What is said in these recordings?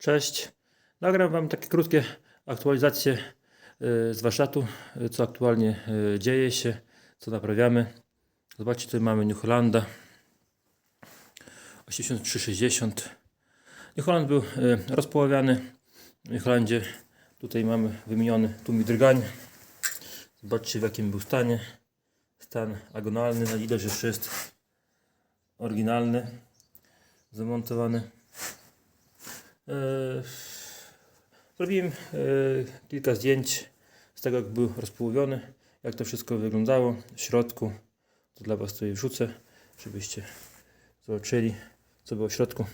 Cześć. Nagram Wam takie krótkie aktualizacje y, z warsztatu, y, co aktualnie y, dzieje się, co naprawiamy. Zobaczcie, tutaj mamy New Hollanda 8360. New Holland był rozpoławiany. W New Hollandzie tutaj mamy wymieniony tu drgań. Zobaczcie w jakim był stanie. Stan agonalny, no widać, że jest oryginalny, zamontowany. E, Zrobiłem e, kilka zdjęć z tego, jak był rozpołowiony, jak to wszystko wyglądało w środku. To dla Was tutaj wrzucę, żebyście zobaczyli, co było w środku.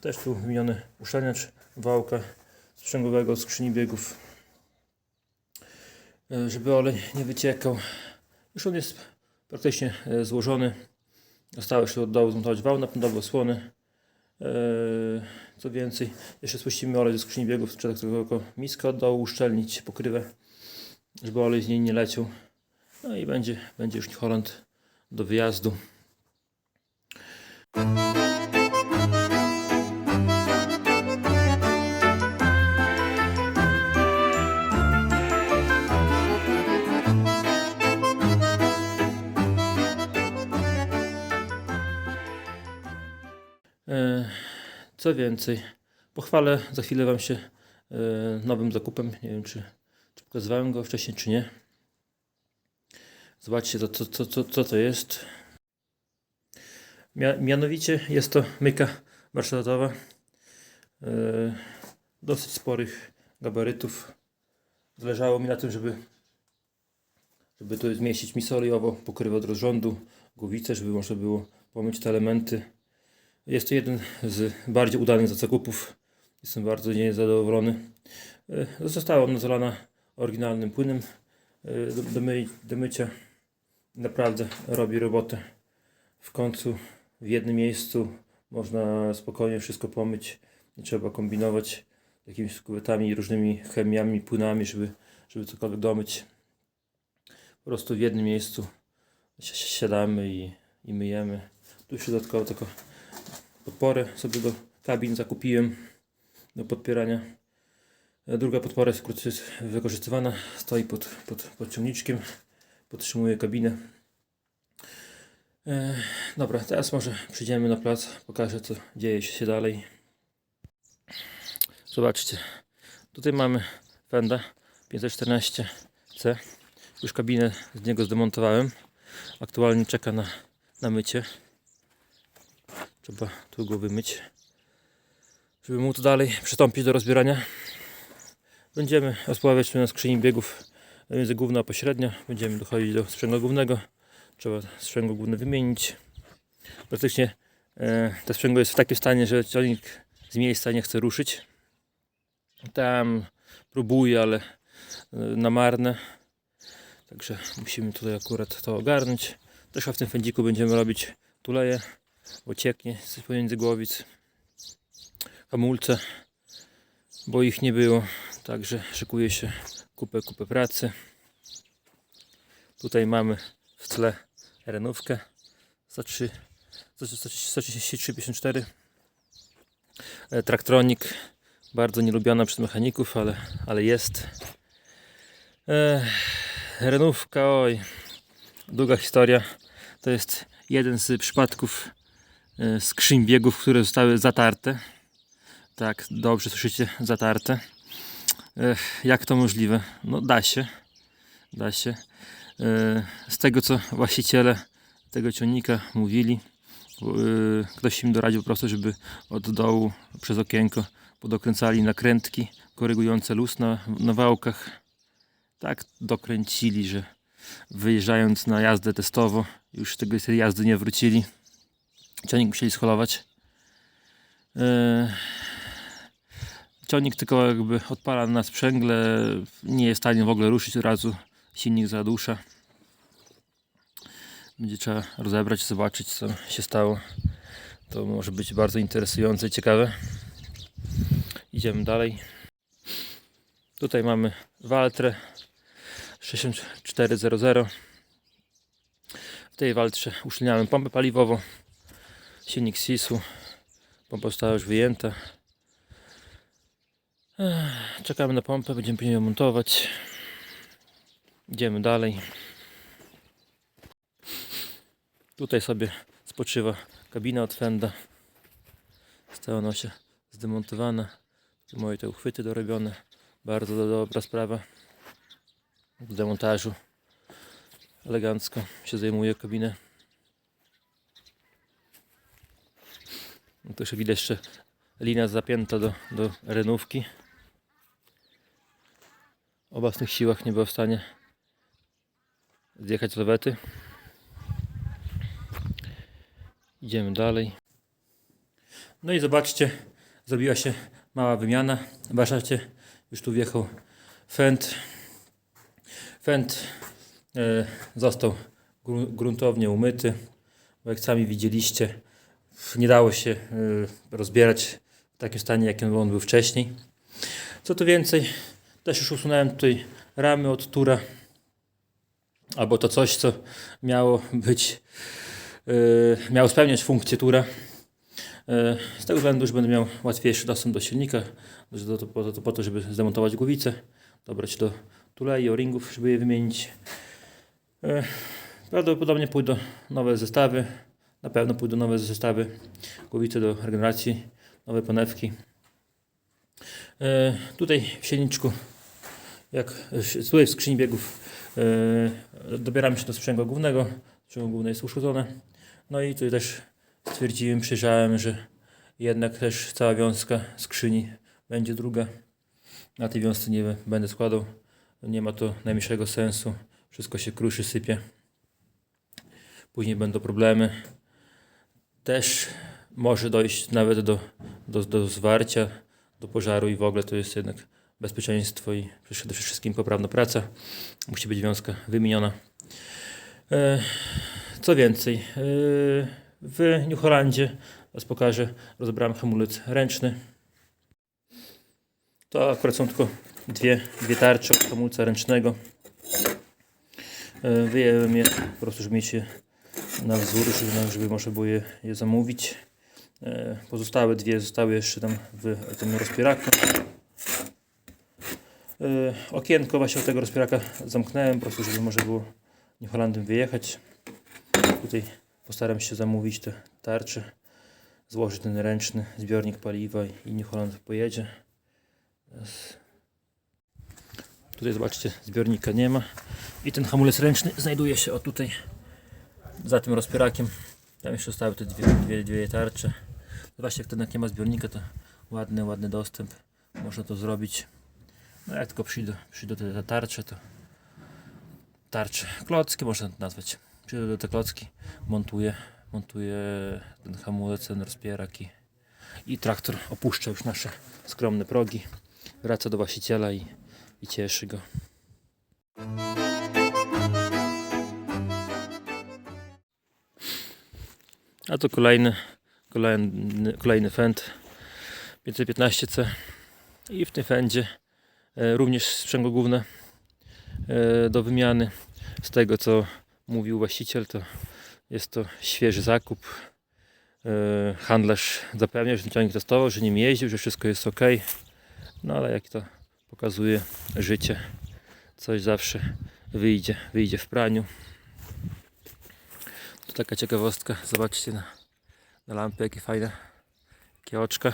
Też tu wymieniony uszczelniacz wałka sprzęgłowego skrzyni biegów, e, żeby olej nie wyciekał. Już on jest praktycznie złożony. Zostało jeszcze od dołu zmontować wał napędowy, osłony. Co więcej, jeszcze spuścimy olej ze skrzyni biegów, trzeba tak tylko miskę od dołu uszczelnić, pokrywę, żeby olej z niej nie leciał. No i będzie, będzie już Holland do wyjazdu. Co więcej, pochwalę za chwilę Wam się e, nowym zakupem. Nie wiem, czy, czy pokazywałem go wcześniej, czy nie. Zobaczcie, to, co, co, co, co to jest. Mia, mianowicie jest to myka warsztatowa e, dosyć sporych gabarytów. Zależało mi na tym, żeby, żeby tu zmieścić misę olejową, pokrywę od rozrządu, głowicę, żeby można było pomyć te elementy. Jest to jeden z bardziej udanych zakupów. Jestem bardzo niezadowolony. E, Została ona zalana oryginalnym płynem e, do, my, do mycia. Naprawdę robi robotę. W końcu w jednym miejscu można spokojnie wszystko pomyć. Nie trzeba kombinować jakimiś kuwetami, różnymi chemiami, płynami, żeby, żeby cokolwiek domyć. Po prostu w jednym miejscu si- si- siadamy i, i myjemy. Tu jeszcze dodatkowo tylko podporę sobie do kabin zakupiłem do podpierania. Druga podpora jest wkrótce wykorzystywana, stoi pod, pod, pod ciągniczkiem, podtrzymuje kabinę. E, dobra, teraz może przyjdziemy na plac, pokażę co dzieje się dalej. Zobaczcie, tutaj mamy Fenda 514C. Już kabinę z niego zdemontowałem. Aktualnie czeka na, na mycie. Trzeba tu go wymyć, żeby móc dalej przystąpić do rozbierania. Będziemy rozpławiać tu na skrzyni biegów między główna a pośrednia. Będziemy dochodzić do sprzęgła głównego. Trzeba sprzęgło główne wymienić. Praktycznie e, to sprzęgło jest w takim stanie, że ciągnik z miejsca nie chce ruszyć. Tam próbuje, ale e, na marne. Także musimy tutaj akurat to ogarnąć. Też w tym fędziku będziemy robić tuleje bo cieknie z pomiędzy głowic hamulce, bo ich nie było, także szykuje się kupę, kupę pracy. Tutaj mamy w tle renówkę 103, 133,54 E, Traktronik, bardzo nielubiana przez mechaników, ale, ale jest. E, renówka, oj, długa historia. To jest jeden z przypadków skrzyń biegów, które zostały zatarte. Tak, dobrze słyszycie, zatarte. Ech, jak to możliwe? No da się. Da się. E, Z tego co właściciele tego ciągnika mówili, e, ktoś im doradził po prostu, żeby od dołu przez okienko podokręcali nakrętki korygujące luz na, na wałkach. Tak dokręcili, że wyjeżdżając na jazdę testowo, już z tego jazdy nie wrócili. Ciągnik musieli scholować. Eee, Ciągnik tylko jakby odpala na sprzęgle, nie jest w stanie w ogóle ruszyć od razu, silnik zadusza. Będzie trzeba rozebrać, zobaczyć co się stało. To może być bardzo interesujące i ciekawe. Idziemy dalej. Tutaj mamy Waltrę 6400. W tej waltrze uszczelniałem pompę paliwową, silnik SIS-u. Pompa została już wyjęta. Czekamy na pompę, będziemy później ją montować. Idziemy dalej. Tutaj sobie spoczywa kabina od Fenda. Została ona się zdemontowana. Moje te uchwyty dorobione. Bardzo do- dobra sprawa. W demontażu elegancko się zajmuje kabinę. No Tu jeszcze widać jeszcze linia zapięta do, do renówki. O własnych siłach nie było w stanie zjechać z lewety. Idziemy dalej. No i zobaczcie, zrobiła się mała wymiana. W już tu wjechał Fend. Fend e, został gru- gruntownie umyty, bo jak sami widzieliście, nie dało się e, rozbierać w takim stanie, jakim on był wcześniej. Co tu więcej, też już usunąłem tutaj ramy od tura, albo to coś, co miało być, e, miało spełniać funkcję tura. E, Z tego względu, że będę miał łatwiejszy dostęp do silnika, to, po, to, żeby zdemontować głowicę, dobrać do tulei, o-ringów, żeby je wymienić. Prawdopodobnie pójdą nowe zestawy, na pewno pójdą nowe zestawy głowice do regeneracji, nowe panewki. E, Tutaj w silniczku, jak tutaj w skrzyni biegów e, dobieramy się do sprzęgła głównego, sprzęgło główne jest uszkodzone. No i tutaj też stwierdziłem, przyjrzałem, że jednak też cała wiązka skrzyni będzie druga. Na tej wiązce nie będę składał. Nie ma to najmniejszego sensu. Wszystko się kruszy, sypie. Później będą problemy. Też może dojść nawet do, do, do zwarcia, do pożaru i w ogóle to jest jednak bezpieczeństwo i przede wszystkim poprawna praca. Musi być wiązka wymieniona. E, co więcej, e, w New Hollandzie, teraz pokażę, rozebrałem hamulec ręczny. To akurat są tylko dwie, dwie tarcze od hamulca ręcznego. E, Wyjęłem je po prostu, żeby mieć je na wzór, żeby, można było je, je zamówić. E, Pozostałe dwie zostały jeszcze tam w tym rozpieraku. E, Okienko właśnie od tego rozpieraka zamknąłem, po prostu, żeby można było New Hollandem wyjechać. Tutaj postaram się zamówić te tarcze, złożyć ten ręczny zbiornik paliwa i New Holland pojedzie. Tutaj zobaczcie, zbiornika nie ma. I ten hamulec ręczny znajduje się o tutaj, za tym rozpierakiem. Tam jeszcze zostały te dwie, dwie, dwie tarcze. Zobaczcie, jak ten jak nie ma zbiornika, to ładny, ładny dostęp. Można to zrobić. No jak tylko przyjdą, przyjdą te, te tarcze, to tarcze, klocki można to nazwać. Przyjdę do te klocki, montuję, montuję ten hamulec, ten rozpierak i, i traktor opuszcza już nasze skromne progi. Wraca do właściciela i, i cieszy go. A to kolejny, kolejny, kolejny fend 515C i w tym fendzie e, również sprzęgło główne e, do wymiany. Z tego co mówił właściciel, to jest to świeży zakup. E, handlarz zapewnia, że ciągnik testował, że nim jeździł, że wszystko jest ok. No ale jak to pokazuje życie, coś zawsze wyjdzie, wyjdzie w praniu. To taka ciekawostka, zobaczcie na, na lampy, jakie fajne, jakie oczka.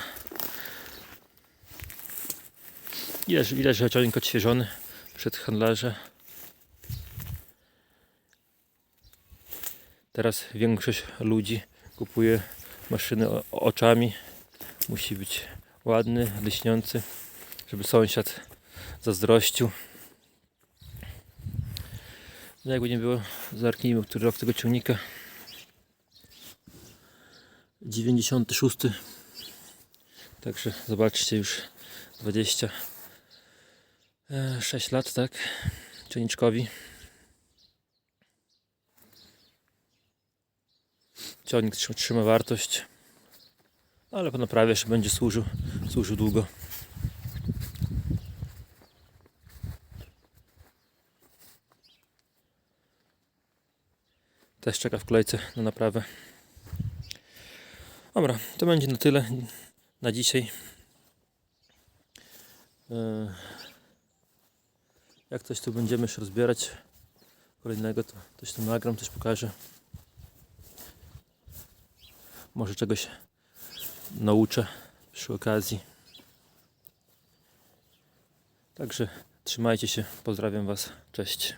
Widać, widać że ciągnik odświeżony przed handlarza. Teraz większość ludzi kupuje maszyny oczami. Musi być ładny, lśniący, żeby sąsiad zazdrościł. No jakby nie było, zerknijmy, który rok tego ciągnika. 96. Także zobaczcie już 26 lat, tak? Ciągniczkowi. Ciągnik trzyma, wartość, ale po naprawie jeszcze będzie służył, służył długo. Też czeka w kolejce na naprawę. Dobra, to będzie na tyle na dzisiaj. E, Jak coś tu będziemy jeszcze rozbierać kolejnego, to coś tu nagram, coś pokażę. Może czegoś nauczę przy okazji. Także trzymajcie się, pozdrawiam Was, cześć.